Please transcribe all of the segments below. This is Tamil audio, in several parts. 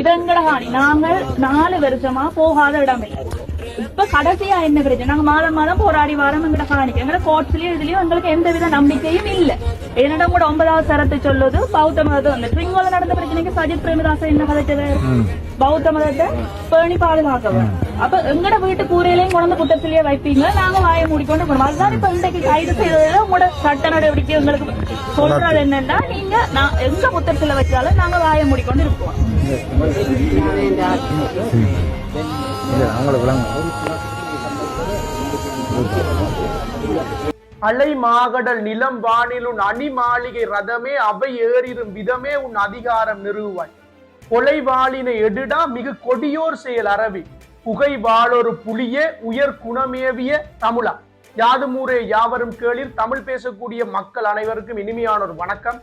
இதங்கட காணி. நாங்கள் நாலு வருஷமா போகாத இடம். இல்லை இப்ப கடைசியா என்ன பிரச்சனை? நாங்க மாதம் மாதம் போராடி வாரம் எங்கட காணிக்க. எங்கட கோர்ட்ஸ்லயும் இதுலயும் எங்களுக்கு எந்த வித நம்பிக்கையும் இல்ல. என்னிடம் கூட ஒன்பதாவது சரத்தை சொல்லுது பௌத்த மதத்தை வந்து ட்ரிங்கோல நடந்த பிரச்சனைக்கு சஜித் பிரேமதாசன் என்ன கதைச்சது? பௌத்த மதத்தை பேணி பாதுகாக்கவன் அப்ப எங்கட வீட்டு கூரையிலையும் கொண்டு குட்டத்திலேயே வைப்பீங்க நாங்க வாயை மூடிக்கொண்டு போனோம் அதுதான் இப்ப இன்றைக்கு கைது செய்ததுல உங்களோட சட்ட நடவடிக்கை உங்களுக்கு சொல்றது என்னன்னா நீங்க நான் எங்க புத்தகத்துல வச்சாலும் நாங்க வாயை மூடிக்கொண்டு விளங்க அலை மாகடல் நிலம் வானில் உன் அணி மாளிகை ரதமே அவை ஏறிடும் விதமே உன் அதிகாரம் நிறுவாய் கொலைவாளினை எடுடா மிகு கொடியோர் செயல் அரவி புகை வாழொரு புலியே உயர் குணமேவிய தமிழா. யாதுமூரே யாவரும் கேளிர் தமிழ் பேசக்கூடிய மக்கள் அனைவருக்கும் இனிமையான ஒரு வணக்கம்.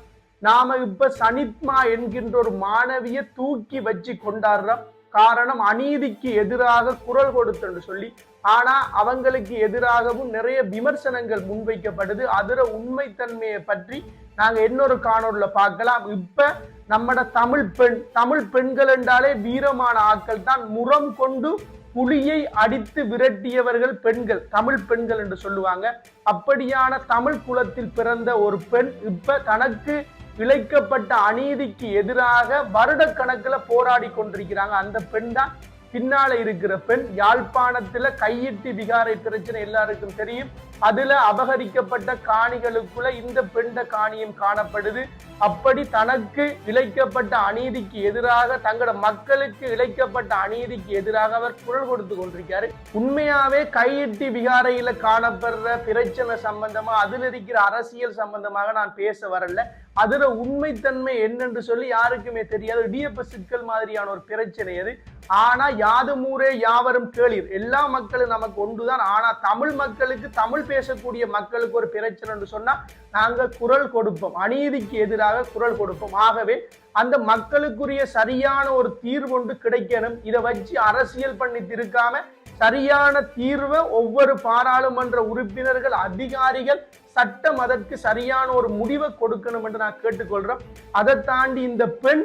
நாம இப்ப சனித்மா என்கின்ற ஒரு மாணவிய தூக்கி வச்சு கொண்டாடுறோம். காரணம் அநீதிக்கு எதிராக குரல் கொடுத்துன்னு சொல்லி ஆனா அவங்களுக்கு எதிராகவும் நிறைய விமர்சனங்கள் முன்வைக்கப்படுது. அதுல உண்மைத்தன்மையை பற்றி நாங்க இன்னொரு காணொலில பார்க்கலாம். இப்ப நம்மட தமிழ் பெண் தமிழ் பெண்கள் என்றாலே வீரமான ஆட்கள் தான். முறம் கொண்டு புலியை அடித்து விரட்டியவர்கள் பெண்கள் தமிழ் பெண்கள் என்று சொல்லுவாங்க. அப்படியான தமிழ் குலத்தில் பிறந்த ஒரு பெண் இப்ப தனக்கு இழைக்கப்பட்ட அநீதிக்கு எதிராக வருடக்கணக்குல போராடி கொண்டிருக்கிறாங்க. அந்த பெண் தான் பின்னால இருக்கிற பெண். யாழ்ப்பாணத்துல கையிட்டு விகாரை பிரச்சனை எல்லாருக்கும் தெரியும். அதுல அபகரிக்கப்பட்ட காணிகளுக்குள்ள இந்த பெண்ட காணியும் காணப்படுது. அப்படி தனக்கு இழைக்கப்பட்ட அநீதிக்கு எதிராக தங்களோட மக்களுக்கு இழைக்கப்பட்ட அநீதிக்கு எதிராக அவர் குரல் கொடுத்து கொண்டிருக்காரு. உண்மையாவே கையிட்டி விகாரையில காணப்படுற பிரச்சனை சம்பந்தமா அதுல இருக்கிற அரசியல் சம்பந்தமாக நான் பேச வரல. அதுல உண்மைத்தன்மை என்னன்னு சொல்லி யாருக்குமே தெரியாது. டிஎப்ப சிக்கல் மாதிரியான ஒரு பிரச்சனை அது. ஆனா யாதுமூரே யாவரும் கேளீர். எல்லா மக்களும் நமக்கு ஒன்றுதான். ஆனா தமிழ் மக்களுக்கு தமிழ் பேசக்கூடிய மக்களுக்கு ஒரு பிரச்சனைன்னு சொன்னா நாங்க குரல் கொடுப்போம். அநீதிக்கு எதிராக குரல் கொடுப்போம். ஆகவே அந்த மக்களுக்குரிய சரியான ஒரு தீர்வு ஒன்று கிடைக்கணும். இதை வச்சு அரசியல் பண்ணி திருக்காம சரியான தீர்வை ஒவ்வொரு பாராளுமன்ற உறுப்பினர்கள் அதிகாரிகள் சட்டம் அதற்கு சரியான ஒரு முடிவை கொடுக்கணும் என்று நான் கேட்டுக்கொள்றேன் அதை தாண்டி இந்த பெண்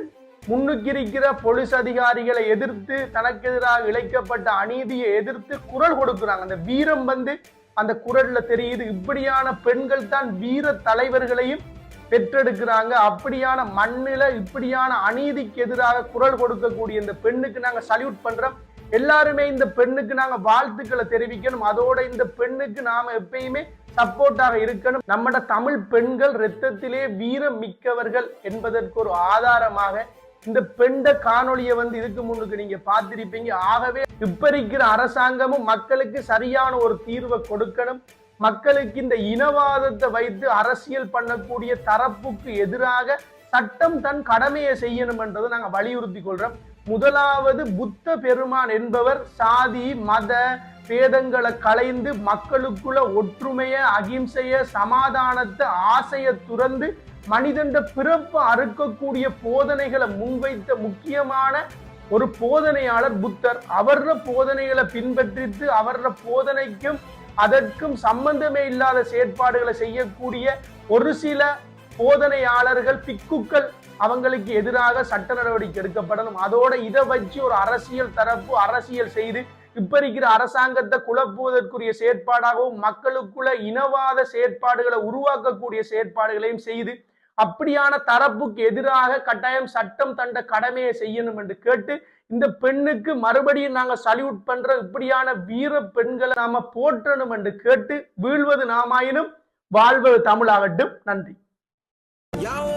முன்னுக்கு இருக்கிற போலீஸ் அதிகாரிகளை எதிர்த்து தனக்கு எதிராக இழைக்கப்பட்ட அநீதியை எதிர்த்து குரல் கொடுக்குறாங்க. அந்த வீரம் வந்து அந்த குரல்ல தெரியுது இப்படியான பெண்கள் தான் வீர தலைவர்களையும் பெற்றெடுக்கிறாங்க. அப்படியான மண்ணில இப்படியான அநீதிக்கு எதிராக குரல் கொடுக்கக்கூடிய இந்த பெண்ணுக்கு நாங்க சல்யூட் பண்றோம். எல்லாருமே இந்த பெண்ணுக்கு நாங்க வாழ்த்துக்களை தெரிவிக்கணும். அதோட இந்த பெண்ணுக்கு நாம எப்பயுமே சப்போர்ட்டாக இருக்கணும். நம்மட தமிழ் பெண்கள் ரத்தத்திலே வீரம் மிக்கவர்கள் என்பதற்கு ஒரு ஆதாரமாக இந்த பெண்ட காணொளியை வந்து இதுக்கு முன்னுக்கு நீங்க பார்த்திருப்பீங்க. ஆகவே இப்ப இருக்கிற அரசாங்கமும் மக்களுக்கு சரியான ஒரு தீர்வை கொடுக்கணும். மக்களுக்கு இந்த இனவாதத்தை வைத்து அரசியல் பண்ணக்கூடிய தரப்புக்கு எதிராக சட்டம் தன் கடமையை செய்யணும் என்றதை நாங்க வலியுறுத்தி கொள்றோம். முதலாவது புத்த பெருமான் என்பவர் சாதி மத பேதங்களை களைந்து மக்களுக்குள்ள ஒற்றுமைய அகிம்சைய சமாதானத்தை ஆசைய துறந்து மனிதண்ட பிறப்பு அறுக்கக்கூடிய போதனைகளை முன்வைத்த முக்கியமான ஒரு போதனையாளர் புத்தர். அவர்ற போதனைகளை பின்பற்றித்து அவர்ற போதனைக்கும் அதற்கும் சம்பந்தமே இல்லாத செயற்பாடுகளை செய்யக்கூடிய ஒரு சில போதனையாளர்கள் பிக்குக்கள் அவங்களுக்கு எதிராக சட்ட நடவடிக்கை எடுக்கப்படணும். அதோட இதை வச்சு ஒரு அரசியல் தரப்பு அரசியல் செய்து இப்ப இருக்கிற அரசாங்கத்தை குழப்புவதற்குரிய செயற்பாடாகவும் மக்களுக்குள்ள இனவாத செயற்பாடுகளை உருவாக்கக்கூடிய செயற்பாடுகளையும் செய்து அப்படியான தரப்புக்கு எதிராக கட்டாயம் சட்டம் தண்ட கடமையை செய்யணும் என்று கேட்டு இந்த பெண்ணுக்கு மறுபடியும் நாங்க சல்யூட் பண்ற இப்படியான வீர பெண்களை நாம போற்றணும் என்று கேட்டு வீழ்வது நாமாயினும் வாழ்வது தமிழாகட்டும். நன்றி. யாவதும்